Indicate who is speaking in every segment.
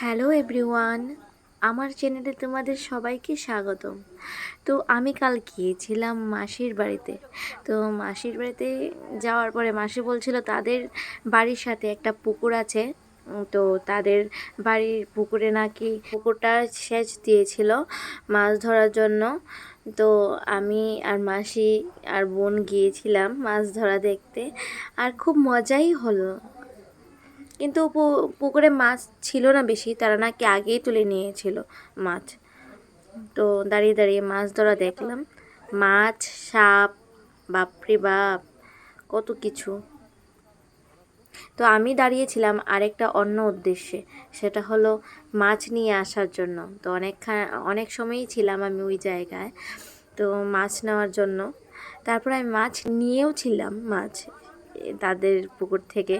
Speaker 1: Hello everyone, আমার চ্যানেলে তোমাদের সবাইকে স্বাগতম। তো আমি কাল গিয়েছিলাম মাসির বাড়িতে। তো মাসির বাড়িতে যাওয়ার পরে মাসি বলছিল তাদের বাড়ির সাথে একটা পুকুর আছে। তো তাদের বাড়ির পুকুরে নাকি পুকুরটা সেচ দিয়েছিল মাছ ধরার জন্য। তো আমি আর মাসি আর বোন গিয়েছিলাম মাছ ধরা দেখতে। আর খুব মজাই হলো। কিন্তু পুকুরে মাছ ছিল না বেশি, তারা নাকি আগেই তুলে নিয়েছিল মাছ। তো দাঁড়িয়ে দাঁড়িয়ে মাছ ধরা দেখলাম। মাছ, সাপ, বাপরে বাপ, কত কিছু। তো আমি দাঁড়িয়েছিলাম আরেকটা অন্য উদ্দেশ্যে, সেটা হলো মাছ নিয়ে আসার জন্য। তো অনেকক্ষণ অনেক সময়ই ছিলাম আমি ওই জায়গায়। তো মাছ নেওয়ার জন্য। তারপর আমি মাছ নিয়েও ছিলাম মাছ। তাদের পুকুর থেকে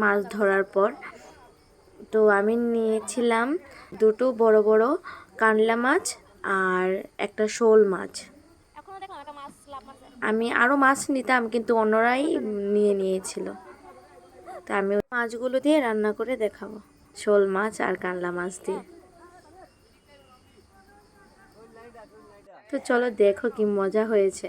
Speaker 1: মাছ ধরার পর। তো আমি নিয়েছিলাম দুটো বড় বড় কানলা মাছ আর একটা শোল মাছ। আমি আরও মাছ নিতাম কিন্তু অন্যরাই নিয়ে নিয়েছিল। তা আমি ওই মাছগুলো দিয়ে রান্না করে দেখাবো শোল মাছ আর কানলা মাছ দিয়ে। তো চলো দেখো কি মজা হয়েছে।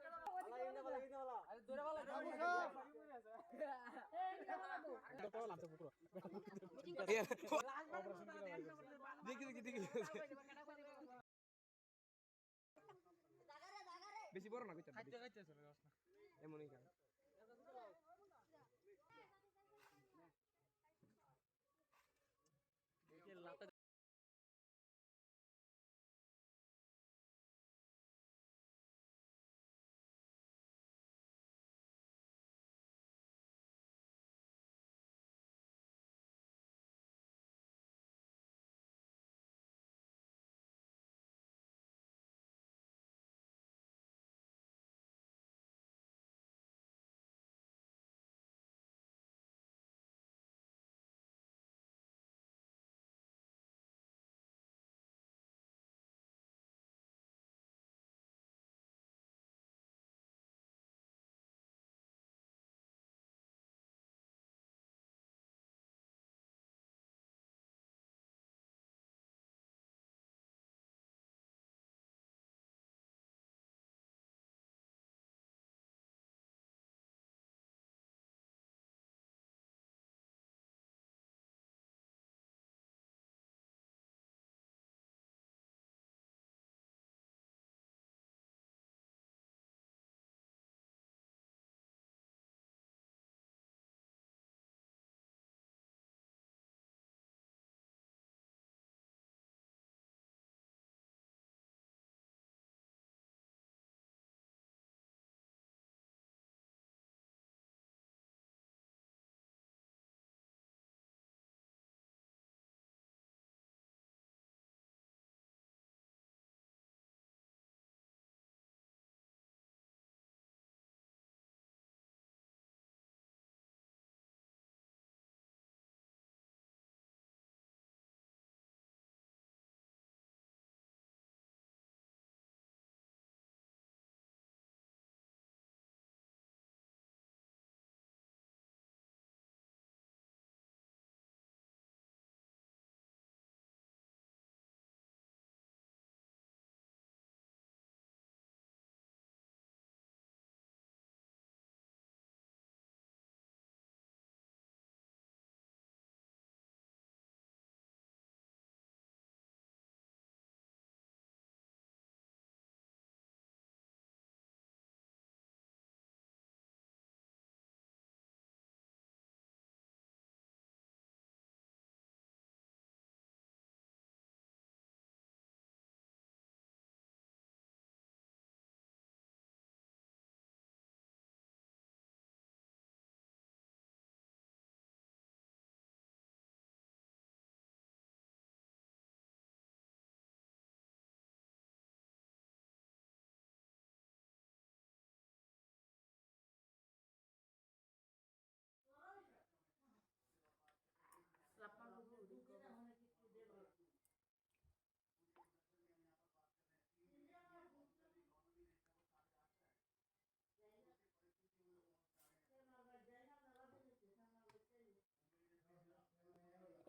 Speaker 2: বেশি বড় না। এমনই খায়।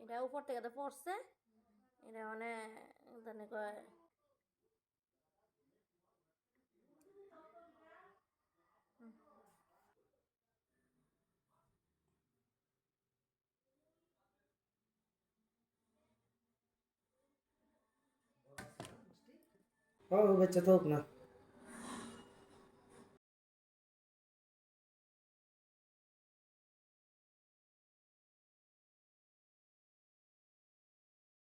Speaker 3: এটা উপর থেকে তো পড়ছে। এটা মানে জানে কয়
Speaker 2: বাচ্চা তো না।